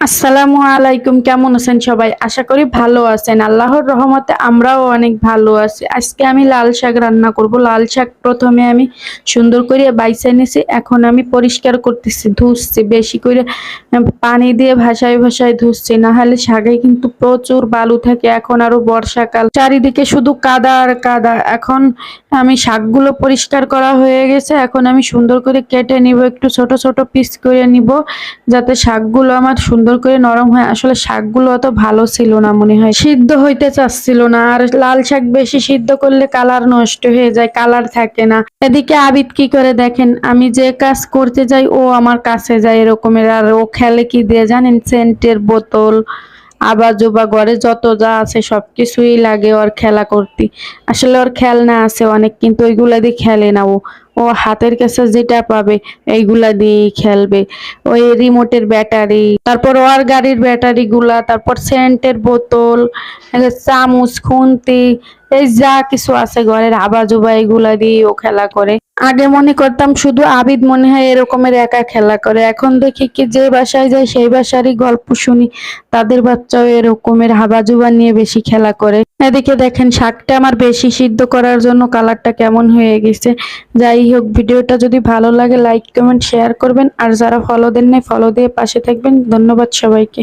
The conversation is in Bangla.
আসসালামু আলাইকুম, কেমন আছেন সবাই? আশা করি ভালো আছেন। আল্লাহর রহমতে আমরাও অনেক ভালো আছি। আজকে আমি লাল শাক রান্না করব। লাল শাক প্রথমে আমি সুন্দর করে বাইছে নিছি। এখন আমি পরিষ্কার করতেছি ধুচ্ছি বেশি করে পানি দিয়ে ভাসায় ভাসায় ধুচ্ছি না হলে শাকে কিন্তু প্রচুর বালু থাকে। এখন আরও বর্ষাকাল। চারিদিকে শুধু কাদা আর কাদা। এখন আমি শাকগুলো পরিষ্কার করা হয়ে গেছে। এখন আমি সুন্দর করে কেটে নিব। একটু ছোট ছোট পিস করে নিব, যাতে শাকগুলো আমার সুন্দর করে নরম হয়। আসলে শাকগুলো অত ভালো ছিল না, মনে হয়। সিদ্ধ হইতে চাচ্ছিল না, আর লাল শাক বেশি সিদ্ধ করলে কালার নষ্ট হয়ে যায়, কালার থাকে না। এদিকে আবিদ কি করে দেখেন? আমি যে কাজ করতে যাই, ও আমার কাছে যায় এরকমের, আর ও খেলে কি দিয়ে জানেন? সেন্টের বোতল আবার জোবা ঘরে যত যা আছে সব কিছুই লাগে ওর খেলা করতে। আসলে ওর খেলনা আছে অনেক, কিন্তু ওইগুলা দিয়ে খেলে না ও। ও হাতের কাছে যেটা পাবে, এইগুলা দিয়েই খেলবে। ওই রিমোটের ব্যাটারি তারপর ওর গাড়ির ব্যাটারি গুলা তারপর সেন্টের বোতল, চামচ, খুন্তি, এই যা কিছু আছে ঘরের আবাজুবা এগুলা দিয়ে ও খেলা করে। আগে মনে করতাম শুধু আবিদ মনে হয় এরকমের একা খেলা করে। এখন দেখি কি যে বাসায় যায় সেই বাসারই গল্প শুনি, তাদের বাচ্চাও এরকমের হাবাজুবা নিয়ে বেশি খেলা করে। এদিকে দেখেন, শাকটা আমার বেশি সিদ্ধ করার জন্য কালারটা কেমন হয়ে গেছে। যাই হোক, ভিডিওটা যদি ভালো লাগে লাইক কমেন্ট শেয়ার করবেন। আর যারা ফলো দেন নাই ফলো দিয়ে পাশে থাকবেন। ধন্যবাদ সবাইকে।